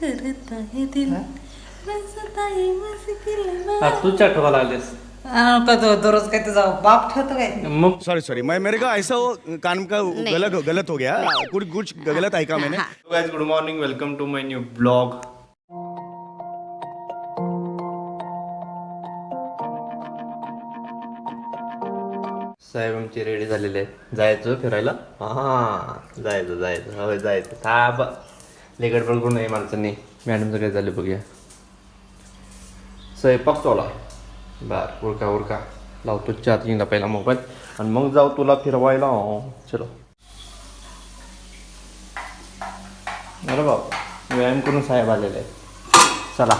करता है? दिल है हा, तू चाटवा लागलेस दररोज काय तुझा बाप ठेवतो काय? मग? सॉरी सॉरी मैं मेरे को ऐसा वो कान का गलत गलत हो गया? कुछ कुछ गलत ऐका मैंने? Guys good morning welcome to my new blog साहेब आमचे रेडी झालेले आहेत जायचं फिरायला? हा जायचं जायचं. होय जायचं. थांब. लेकड पण करून नाही माणसांनी. मॅडमचं काय झालं बघूया. स्वयंपाक चोला बर उरका उरका. लावतो चार्जिंगला पहिला मोबाईल. आणि मग जाऊ तुला फिरवायला. चलो. अरे बाप व्यायाम करून साहेब आलेले चला.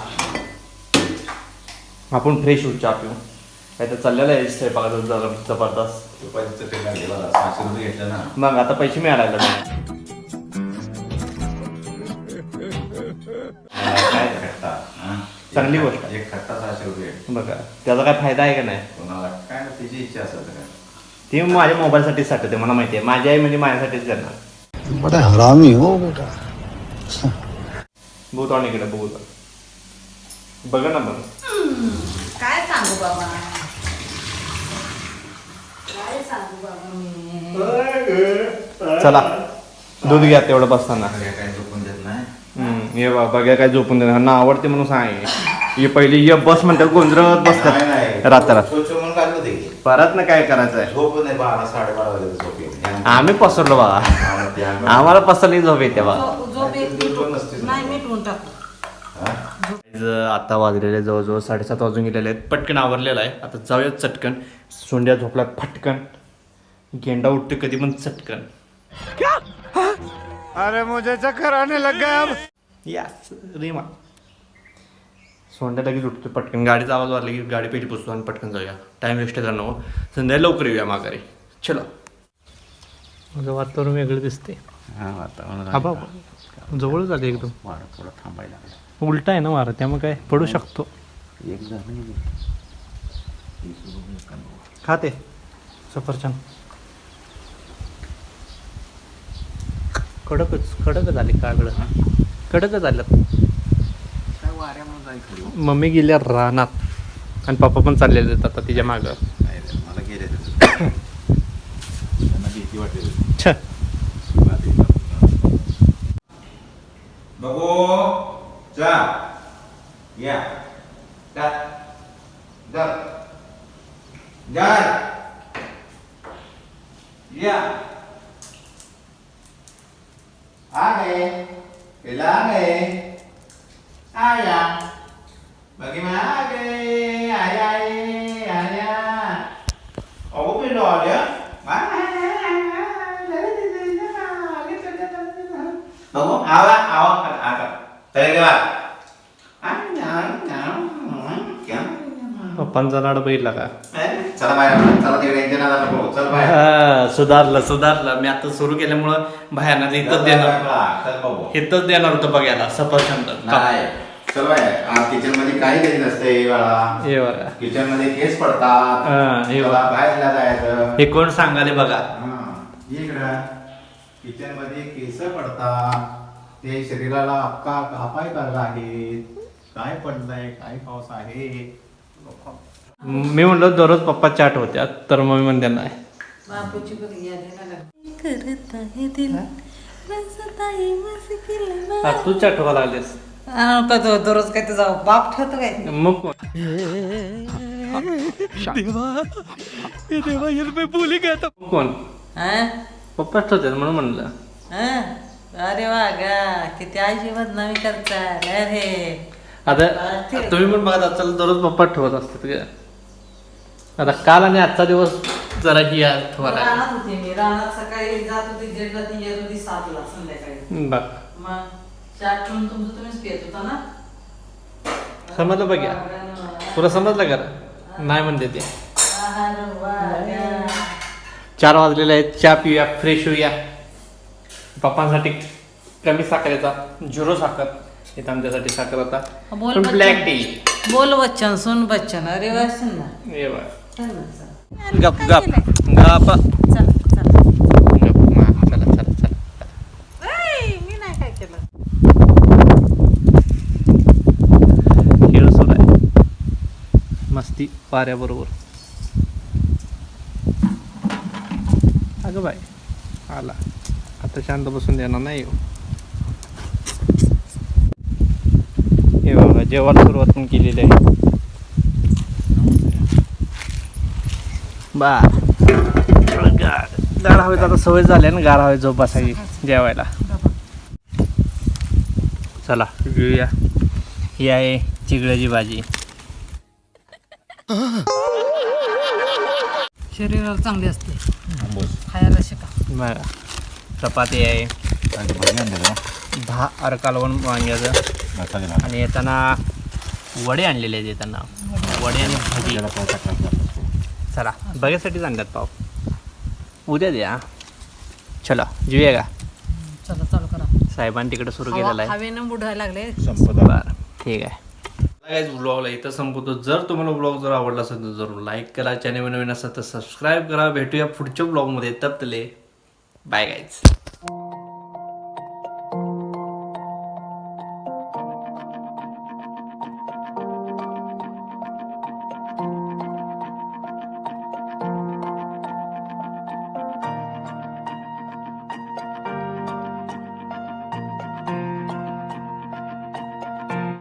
आपण फ्रेश होऊ चहा पिऊ. काय तर चाललेलं आहे स्वयंपाकाचं जरा जबरदस्त. मग आता पैसे मिळायला काय खट्टा? हा? चांगली गोष्ट आहे. एक खट्टा सहाशे रुपये बघा त्याचा काय फायदा आहे का नाही? कोणाला काय ना तिची इच्छा असेल तर ती माझ्या मोबाईलसाठी साठवते मला माहिती आहे. माझी आई म्हणजे माझ्यासाठीच करणार. बड़ा हरामी हो बेटा. बघू तो इकडे बघू. बघा ना बघ. काय सांगू बाबा? काय सांगू बाबा मी? चला दूध घ्या तेवढं बसताना. बा बघा काय झोपून देणार? ना आवडते म्हणून सांग ये पहिली ये बस म्हणतात गोंधळत बसतात. नाही. रात्र. परत ना काय करायचं आहे आम्ही पसरलो बा. आम्हाला पसरली झोप येते बा. हा? आता वाजलेले जवळजवळ साडेसात वाजून गेलेले आहेत. पटकन आवरलेलं आहे. आता जाऊयात चटकन. सोंड्या झोपला फटकन. गेंडा उठते कधी पण चटकन. अरे मुझे चक्कर आने लग गया यास रीमा सोंड्या लगेच उठतो पटकन. गाडीचा आवाज वाजला की गाडी पहिली पुसतो आणि पटकन जाऊया. टाइम वेस्ट करणं हो. संध्याकाळी लवकर येऊया माघारी. चलो. माझं वातावरण वेगळं दिसते हा, वातावरण हा बाबा जवळ झाले एकदम. वारं थोडं थांबायला लागलं. उलटा आहे ना वारा त्यामुळे काय? पडू शकतो. एक झालं खाते सफरचंद. कडकच कडक झाले कागड कडक झालं काय वाऱ्यामुळे जाय खाली? मम्मी गेल्या रानात. आणि पप्पा पण चाललेले आहेत आता तिच्या मागं. नाही रे, मला गेले. त्यांना भीती वाटते छ बघू. जा. या. जा. जा. जा. या. आ गए. पिला गए आया बगी में आ गए आया आया आया ओ भी लो गया बघू आवा आवा आता तरी गेला पप्पांचा लाड बघितला का चला बाहेर चला तिकडे यांच्या नादाला नको. चल बाहेर. हा, सुधारलं सुधारलं. मी आता सुरू केल्यामुळं बाहेर इथंच देणार. चल बघू. इथंच देणार होतं बघायला. सफरचंद नाही. चल बाहेर. किचनमध्ये काही नसते बाळा. हे बघा किचनमध्ये केस पडतात. हा, हे चला, बघा. बाहेरला जायचं. हे कोण सांगाले बघा. किचनमध्ये केस पडतात. ते शरीराला अक्का अपायकारक आहेत काय पडलंय? काय पाऊस आहे? मी म्हणलं दररोज पप्पा चाट होत्या तर मम्मी म्हणते नाही. करता है? है में हा, तू लागलेस आ, का तो दररोज काय तुझा बाप ठेवतो काय? मग कोण? कोण? हा? पप्पाच होते म्हणून म्हणलं. हा? अरे वा गा किती आजी बदनामी करतात अरे. आता तुम्ही पण बघा चल दररोज पप्पा ठेवत असतात का आता काल आणि आजचा दिवस जरा ही रानात होते मी. रानात सकाळी जात होती दीडला ती येत होती सातला संध्याकाळी. बघ. मग चाट करून तुमचं तुम्हीच पियत होता ना? समजलं बघ या. तुला समजलं का? नाही म्हणते ते. चार वाजलेले आहेत चहा पिऊया फ्रेश होऊया. पप्पांसाठी कमी साखरेचा झिरो साखर. इथं आमच्यासाठी साखर होता बोल पण बच्चन. ब्लॅक टी बोल बच्चन सुन बच्चन. अरे वा ना बघ. गप गप गप. खेळ सुरू आहे. मस्ती पाऱ्याबरोबर. अगं बाय आला. आता शांत बसून देणार नाही हे बाबा जेवायला सुरुवात पण केलेली आहे. बा गार हवेत आता सवय झाली ना गार हवेत झोप बसायची जेवायला. चला. घेऊया. ही आहे चिगळ्याची भाजी. शरीराला चांगली असते. खायला शिका. बघा चपाती आहे. दहा अर कालवण वांग्याचं. आणि येताना वडे आणलेले आहेत येताना. वडे. आणि भाजी. चला बघायसाठीच आणल्यात पाव. उद्या द्या. चला जेऊया का? चला चालू करा. साहेबांनी तिकडे सुरू केलेलं आहे. हवेनं बुडायला लागले. बरं ठीक आहे. गाईज ब्लॉगला इथं संपवतो. जर तुम्हाला ब्लॉग जर आवडला असेल तर जरूर लाईक करा. चॅनल नवीन असेल तर सबस्क्राईब करा. भेटूया पुढच्या ब्लॉगमध्ये तपतले बाय गाईज